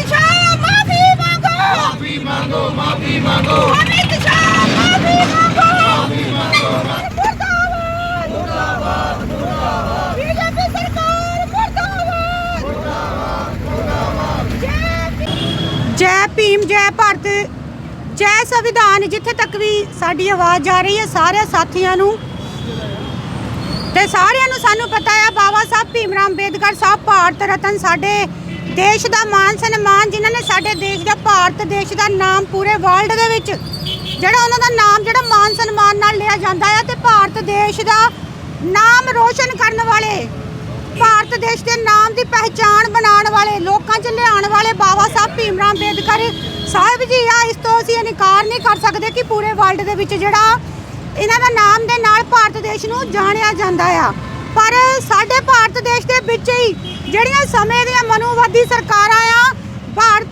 ਅਮਿਤ ਸ਼ਾਹ ਮਾਫੀ ਮੰਗੋ ਮਾਫੀ ਮੰਗੋ ਮਾਫੀ ਮੰਗੋ ਅਮਿਤ ਸ਼ਾਹ ਮਾਫੀ ਮੰਗੋ ਮਾਫੀ ਮੰਗੋ ਮੁਰਦਾਬਾਦ ਮੁਰਦਾਬਾਦ ਮੁਰਦਾਬਾਦ ਬੀਜੇਪੀ ਸਰਕਾਰ ਮੁਰਦਾਬਾਦ ਮੁਰਦਾਬਾਦ ਮੁਰਦਾਬਾਦ ਜੈ ਭੀਮ, ਜੈ ਭਾਰਤ, ਜੈ ਸੰਵਿਧਾਨ, ਜਿੱਥੇ ਤੱਕ ਵੀ ਸਾਡੀ ਆਵਾਜ਼ ਜਾ ਰਹੀ ਹੈ ਸਾਰੇ ਸਾਥੀਆਂ ਨੂੰ ਤੇ ਸਾਰਿਆਂ ਨੂੰ ਸਾਨੂੰ ਪਤਾ ਹੈ, ਬਾਬਾ ਸਾਹਿਬ ਭੀਮ ਰਾਮ ਅੰਬੇਦਕਰ ਸਾਹਿਬ ਭਾਰਤ ਰਤਨ ਸਾਡੇ ਦੇਸ਼ ਦਾ ਮਾਨ ਸਨਮਾਨ ਜਿਨ੍ਹਾਂ ਨੇ ਸਾਡੇ ਦੇਸ਼ ਦਾ ਭਾਰਤ, ਦੇਸ਼ ਦਾ ਨਾਮ ਪੂਰੇ ਵਰਲਡ ਦੇ ਵਿੱਚ, ਜਿਹੜਾ ਉਹਨਾਂ ਦਾ ਨਾਮ, ਜਿਹੜਾ ਮਾਨ ਸਨਮਾਨ ਨਾਲ ਲਿਆ ਜਾਂਦਾ ਹੈ ਤੇ ਭਾਰਤ ਦੇਸ਼ ਦਾ ਨਾਮ ਰੋਸ਼ਨ ਕਰਨ ਵਾਲੇ, ਭਾਰਤ ਦੇਸ਼ ਦੇ ਨਾਮ ਦੀ ਪਹਿਚਾਣ ਬਣਾਉਣ ਵਾਲੇ, ਲੋਕਾਂ 'ਚ ਲਿਆਉਣ ਵਾਲੇ ਬਾਬਾ ਸਾਹਿਬ ਭੀਮਰਾਮ ਅੰਬੇਦਕਰ ਸਾਹਿਬ ਜੀ ਆ, ਇਸ ਤੋਂ ਅਸੀਂ ਇਨਕਾਰ ਨਹੀਂ ਕਰ ਸਕਦੇ ਕਿ ਪੂਰੇ ਵਰਲਡ ਦੇ ਵਿੱਚ ਜਿਹੜਾ ਇਹਨਾਂ ਦਾ ਨਾਮ ਦੇ ਨਾਲ ਭਾਰਤ ਦੇਸ਼ ਨੂੰ ਜਾਣਿਆ ਜਾਂਦਾ ਆ। ਪਰ ਸਾਡੇ ਭਾਰਤ ਦੇਸ਼ ਦੇ ਵਿੱਚ ਹੀ ਜਿਹੜੀਆਂ ਸਮੇਂ ਦੀਆਂ ਮਨੂਵਾਦੀ ਸਰਕਾਰਾਂ ਆ, ਭਾਰ-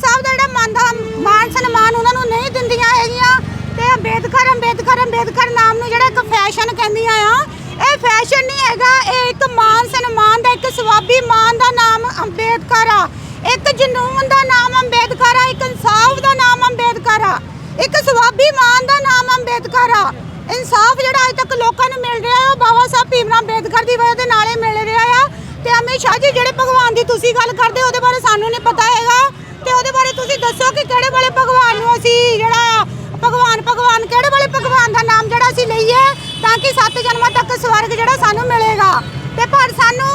ਸਾਹਿਬ ਦਾ ਜਿਹੜਾ ਮਨ ਦਾ ਮਾਨ ਸਨਮਾਨ ਉਹਨਾਂ ਨੂੰ ਨਹੀਂ ਦਿੰਦੀਆਂ ਹੈਗੀਆਂ ਤੇ ਅੰਬੇਦਕਰ ਅੰਬੇਦਕਰ ਅੰਬੇਦਕਰ ਨਾਮ ਨੂੰ ਜਿਹੜਾ ਇੱਕ ਫੈਸ਼ਨ ਕਹਿੰਦੀਆਂ ਆ, ਇਹ ਫੈਸ਼ਨ ਨਹੀਂ ਹੈਗਾ, ਇਹ ਇੱਕ ਮਾਨ ਸਨਮਾਨ ਦਾ, ਇੱਕ ਸਵਾਬੀ ਮਾਨ ਦਾ ਨਾਮ ਅੰਬੇਦਕਰ ਆ। ਇੱਕ ਜਨੂਨ ਦਾ ਨਾਮ ਅੰਬੇਦਕਰ ਆ, ਇੱਕ ਇਨਸਾਫ ਦਾ ਨਾਮ ਅੰਬੇਦਕਰ ਆ। ਇੱਕ ਸਵਾਬੀ ਮਾਨ ਦਾ ਨਾਮ ਅੰਬੇਦਕਰ ਆ। ਇਨਸਾਫ ਜਿਹੜਾ ਅਜੇ ਤੱਕ ਲੋਕਾਂ ਨੂੰ ਮਿਲ ਰਿਹਾ ਹੈ ਉਹ ਬਾਬਾ ਸਾਹਿਬ ਭੀਮਰਾਮ ਅੰਬੇਦਕਰ ਦੀ ਵਜ੍ਹਾ ਦੇ ਨਾਲ ਹੀ ਮਿਲ ਰਿਹਾ ਆ। ਤੇ ਅਮਿਤ ਸ਼ਾਹ ਜੀ ਜਿਹੜੇ ਭਗਵਾਨ ਦੀ ਤੁਸੀਂ ਗੱਲ ਕਰਦੇ, ਉਹਦੇ ਬਾਰੇ ਸਾਨੂੰ ਨਹੀਂ ਪਤਾ ਹੈਗਾ। ਤੇ ਉਹਦੇ ਬਾਰੇ ਤੁਸੀਂ ਦੱਸੋ ਕਿ ਕਿਹੜੇ ਵਾਲੇ ਭਗਵਾਨ ਨੂੰ ਅਸੀਂ ਜਿਹੜਾ ਭਗਵਾਨ ਭਗਵਾਨ ਕਿਹੜੇ ਵਾਲੇ ਭਗਵਾਨ ਦਾ ਨਾਮ ਜਿਹੜਾ ਅਸੀਂ ਲਈਏ ਤਾਂ ਕਿ ਸੱਤ ਜਨਮਾਂ ਤੱਕ ਸਵਰਗ ਜਿਹੜਾ ਸਾਨੂੰ ਮਿਲੇਗਾ। ਤੇ ਪਰ ਸਾਨੂੰ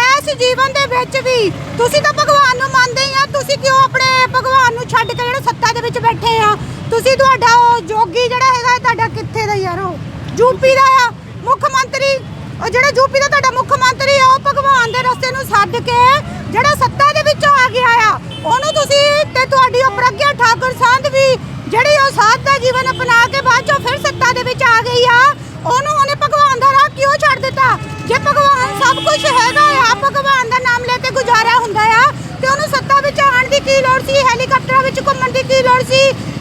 ਇਸ ਜੀਵਨ ਦੇ ਵਿੱਚ ਵੀ ਤੁਸੀਂ ਤਾਂ ਭਗਵਾਨ ਨੂੰ ਮੰਨਦੇ ਹੀ ਆ, ਤੁਸੀਂ ਕਿਉਂ ਆਪਣੇ ਭਗਵਾਨ ਨੂੰ ਛੱਡ ਕੇ ਜਿਹੜਾ ਸੱਤਾ ਦੇ ਵਿੱਚ ਬੈਠੇ ਆ ਤੁਸੀਂ ਤੁਹਾਡਾ ਉਹ ਜੋਗੀ ਜਿਹੜਾ ਹੈਗਾ ਤੁਹਾਡਾ ਕਿੱਥੇ ਦਾ ਯਾਰ ਉਹ ਯੂਪੀ ਦਾ ਆ, ਮੁੱਖ ਮੰਤਰੀ। ਉਹ ਜਿਹੜਾ ਯੂਪੀ ਦਾ ਤੁਹਾਡਾ ਮੁੱਖ ਮੰਤਰੀ ਆ, ਉਹ ਭਗਵਾਨ ਦੇ ਰਸਤੇ ਨੂੰ ਛੱਡ ਕੇ ਜਿਹੜਾ ਸੱਤਾ ਦੇ ਵਿੱਚ ਆ ਗਿਆ ਆ, ਉਹਨੂੰ ਤੁਸੀਂ ਤੇ ਤੁਹਾਡੀ ਉਹ ਪ੍ਰਗਿਆ ਠਾਕੁਰ ਸੰਧ ਵੀ ਜਿਹੜੀ ਉਹ ਸਾਧ ਦਾ ਜੀਵਨ ਅਪਣਾ ਕੇ ਬਾਅਦ ਚੋਂ ਫਿਰ ਸੱਤਾ ਦੇ ਵਿੱਚ ਆ ਗਈ ਆ, ਉਹਨੂੰ ਉਹਨੇ ਭਗਵਾਨ ਦਾ ਰਾਹ ਕਿਉਂ ਛੱਡ ਦਿੱਤਾ? ਜੇ ਭਗਵਾਨ ਸਭ ਕੁਝ ਹੈਗਾ ਆ, ਭਗਵਾਨ ਦਾ ਨਾਮ ਲੈ ਕੇ ਗੁਜ਼ਾਰਾ ਹੁੰਦਾ ਆ, ਤੇ ਉਹਨੂੰ ਸੱਤਾ ਵਿੱਚ ਆਉਣ ਦੀ ਕੀ ਲੋੜ ਸੀ? ਹੈਲੀਕਾਪਟਰਾਂ ਵਿੱਚ ਘੁੰਮਣ ਦੀ ਕੀ ਲੋੜ ਸੀ?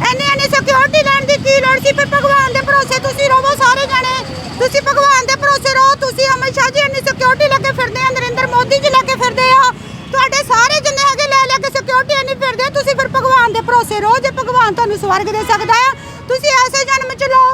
ਐਨੇ ਐਨੇ ਸਿਕਿਉਰਿਟੀ ਲੈਣ ਦੀ ਕੀ ਲੋੜ ਸੀ? ਫਿਰ ਭਗਵਾਨ ਦੇ ਭਰੋਸੇ ਤੁਸੀਂ ਰਹੋ ਸਾਰੇ ਜਾਣੇ ਤੁਸੀਂ ਭਗਵਾਨ ਦੇ ਭਰੋਸੇ ਰਹੋ ਤੁਸੀਂ ਅਮਿਤ ਸ਼ਾਹ ਜੀ ਇੰਨੀ ਸਿਕਿਉਰਿਟੀ ਲੈ ਕੇ ਫਿਰਦੇ ਆ ਨਰਿੰਦਰ ਮੋਦੀ ਜੀ ਲੈ ਕੇ ਫਿਰਦੇ ਆ ਤੁਹਾਡੇ ਸਾਰੇ ਜਿੰਨੇ ਹੈਗੇ ਲੈ ਲੈ ਕੇ ਸਿਕਿਉਰਿਟੀ ਇੰਨੀ ਫਿਰਦੇ ਤੁਸੀਂ ਫਿਰ ਭਗਵਾਨ ਦੇ ਭਰੋਸੇ ਰਹੋ, ਜੇ ਭਗਵਾਨ ਤੁਹਾਨੂੰ ਸਵਰਗ ਦੇ ਸਕਦਾ ਆ, ਤੁਸੀਂ ਐਸੇ ਜਨਮ ਚ ਲਓ।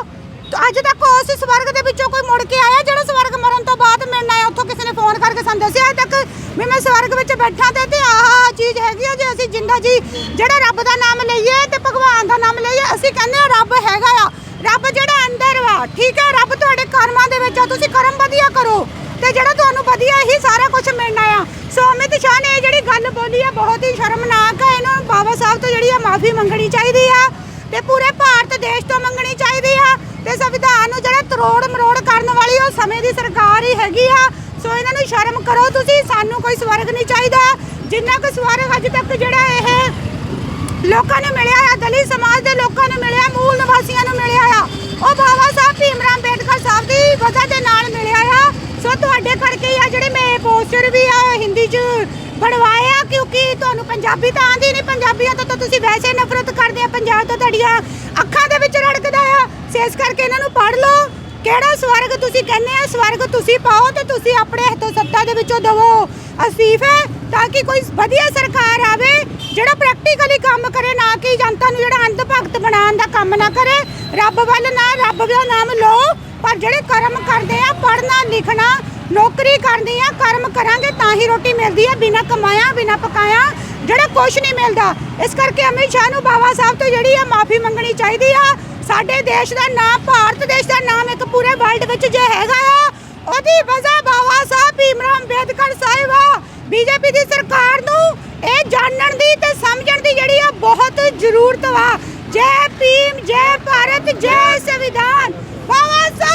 ਅੱਜ ਤੱਕ ਉਸ ਸਵਰਗ ਦੇ ਵਿੱਚੋਂ ਕੋਈ ਮੁੜ ਕੇ ਆਇਆ ਜਿਹੜਾ ਸਵਰਗ ਮਰਨ ਤੋਂ ਬਾਅਦ ਮਿਲਣਾ ਹੈ ਉੱਥੋਂ ਕਿਸੇ ਨੇ ਫੋਨ ਕਰਕੇ ਸਾਨੂੰ ਦੱਸਿਆ ਅੱਜ ਤੱਕ ਵੀ ਮੈਂ ਸਵਰਗ ਵਿੱਚ ਬੈਠਾ ਤੇ ਤੇ ਆਹ ਚੀਜ਼ ਹੈਗੀ ਆ ਜੇ ਅਸੀਂ ਜਿੰਦਾ ਜੀ, ਜਿਹੜਾ ਰੱਬ ਦਾ ਨਾਮ ਲਈਏ ਤੇ ਭਗਵਾਨ ਦਾ ਨਾਮ ਲਈਏ, ਅਸੀਂ ਕਹਿੰਦੇ ਆ ਰੱਬ ਹੈਗਾ ਆ। ਰੱਬ ਜਿਹੜਾ ਅੰਦਰ ਵਾ, ਠੀਕ ਆ? ਰੱਬ ਤੁਹਾਡੇ ਕਰਮਾਂ ਦੇ ਵਿੱਚ ਆ, ਤੁਸੀਂ ਕਰਮ ਵਧੀਆ ਕਰੋ ਤੇ ਜਿਹੜਾ ਤੁਹਾਨੂੰ ਵਧੀਆ ਹੀ ਸਾਰਾ ਕੁਝ ਮਿਲਣਾ ਆ। ਸੋ ਅਮਿਤ ਸ਼ਾਹ ਨੇ ਇਹ ਜਿਹੜੀ ਗੱਲ ਬੋਲੀ ਆ, ਬਹੁਤ ਹੀ ਸ਼ਰਮਨਾਕ ਆ। ਇਹਨਾਂ ਨੂੰ ਬਾਬਾ ਸਾਹਿਬ ਤੋਂ ਜਿਹੜੀ ਆ ਮਾਫੀ ਮੰਗਣੀ ਚਾਹੀਦੀ ਆ ਤੇ ਪੂਰੇ ਭਾਰਤ ਦੇਸ਼ ਤੋਂ ਮੰਗਣੀ ਚਾਹੀਦੀ ਆ ਤੇ ਸੰਵਿਧਾਨ ਨੂੰ ਜਿਹੜਾ ਤਰੋੜ ਮਰੋੜ ਕਰਨ ਵਾਲੀ ਉਹ ਸਮੇਂ ਦੀ ਸਰਕਾਰ ਹੀ ਹੈਗੀ ਆ। ਸੋ ਇਹਨਾਂ ਨੂੰ ਸ਼ਰਮ ਕਰੋ ਤੁਸੀਂ, ਸਾਨੂੰ ਕੋਈ ਸਵਰਗ ਨਹੀਂ ਚਾਹੀਦਾ। ਜਿੰਨਾ ਕੁ ਸਵਰਗ ਅੱਜ ਤੱਕ ਜਿਹੜਾ ਇਹ ਲੋਕਾਂ ਨੂੰ ਮਿਲਿਆ ਆ, ਦਲਿਤ ਸਮਾਜ ਦੇ ਲੋਕਾਂ ਨੂੰ ਮਿਲਿਆ ਮੂਲ ਨਿਵਾਸੀਆਂ ਨੂੰ ਮਿਲਿਆ ਆ ਉਹ ਬਾਬਾ ਸਾਹਿਬ ਭੀਮਰਾਮ ਅੰਬੇਡਕਰ ਸਾਹਿਬ ਦੀ ਵਜ੍ਹਾ ਦੇ ਨਾਲ ਮਿਲਿਆ ਆ ਸੋ ਤੁਹਾਡੇ ਕਰਕੇ ਹੀ ਆ ਜਿਹੜੇ ਮੈਂ ਪੋਸਟਰ ਵੀ ਆ ਹਿੰਦੀ 'ਚ ਬਣਵਾਏ ਕਿਉਂਕਿ ਤੁਹਾਨੂੰ ਪੰਜਾਬੀ ਤਾਂ ਆਂਦੀ ਨਹੀਂ, ਪੰਜਾਬੀਆਂ ਤੋਂ ਤਾਂ ਤੁਸੀਂ ਵੈਸੇ ਨਫ਼ਰਤ ਕਰਦੇ ਆ, ਪੰਜਾਬ ਤੋਂ ਤੁਹਾਡੀਆਂ ਅੱਖਾਂ ਦੇ ਵਿੱਚ ਰੜਕਦਾ ਆ। ਸੋ ਕਰਕੇ ਇਹਨਾਂ ਨੂੰ ਪੜ੍ਹ ਲਓ। ਕਿਹੜਾ ਸਵਰਗ ਤੁਸੀਂ ਕਹਿੰਦੇ ਆ, ਸਵਰਗ ਤੁਸੀਂ ਪਾਓ ਤੇ ਤੁਸੀਂ ਆਪਣੇ ਹੱਥੋਂ ਸੱਤਾ ਦੇ ਵਿੱਚੋਂ ਦਵੋ। ਅਸਤੀਫੇ ਤਾਂ ਕਿ ਕੋਈ ਵਧੀਆ ਸਰਕਾਰ ਆਵੇ, ਜਿਹੜਾ ਪ੍ਰੈਕਟੀਕਲੀ ਕੰਮ ਕਰੇ, ਨਾ ਕਿ ਜਨਤਾ ਨੂੰ ਜਿਹੜਾ ਅੰਧ ਭਗਤ ਬਣਾਉਣ ਦਾ ਕੰਮ ਨਾ ਕਰੇ। ਰੱਬ ਵੱਲ ਨਾ, ਰੱਬ ਦਾ ਨਾਮ ਲਓ, ਪਰ ਜਿਹੜੇ ਕਰਮ ਕਰਦੇ ਆ, ਪੜ੍ਹਨਾ, ਲਿਖਣਾ ਨੌਕਰੀ ਕਰਨੀ ਆ, ਕਰਮ ਕਰਾਂਗੇ ਤਾਂ ਹੀ ਰੋਟੀ ਮਿਲਦੀ ਆ, ਬਿਨਾ ਕਮਾਇਆ, ਬਿਨਾ ਪਕਾਇਆ, ਜਿਹੜਾ ਕੁਝ ਨਹੀਂ ਮਿਲਦਾ। ਇਸ ਕਰਕੇ ਅਮਿਤ ਸ਼ਾਹ ਨੂੰ ਬਾਬਾ ਸਾਹਿਬ ਤੋਂ ਜਿਹੜੀ ਆ ਮਾਫੀ ਮੰਗਣੀ ਚਾਹੀਦੀ ਆ। ਸਾਡੇ ਦੇਸ਼ ਦਾ ਨਾਮ ਭਾਰਤ ਦੇਸ਼ ਦਾ ਨਾਮ ਇੱਕ ਪੂਰੇ ਵਰਲਡ ਵਿੱਚ ਜੇ ਹੈਗਾ ਆ, ਉਹਦੀ ਵਜ੍ਹਾ ਬਾਬਾ ਸਾਹਿਬ ਭੀਮਰਾਮ ਅੰਬੇਦਕਰ ਸਾਹਿਬ ਆ। ਬੀਜੇਪੀ ਦੀ ਸਰਕਾਰ ਨੂੰ ਇਹ ਜਾਣਨ ਦੀ ਤੇ ਸਮਝਣ ਦੀ ਜਿਹੜੀ ਆ ਬਹੁਤ ਜ਼ਰੂਰਤ ਵਾ। ਜੈ ਭੀਮ, ਜੈ ਭਾਰਤ, ਜੈ ਸੰਵਿਧਾਨ। ਬਾਬਾ ਸਾਹਿਬ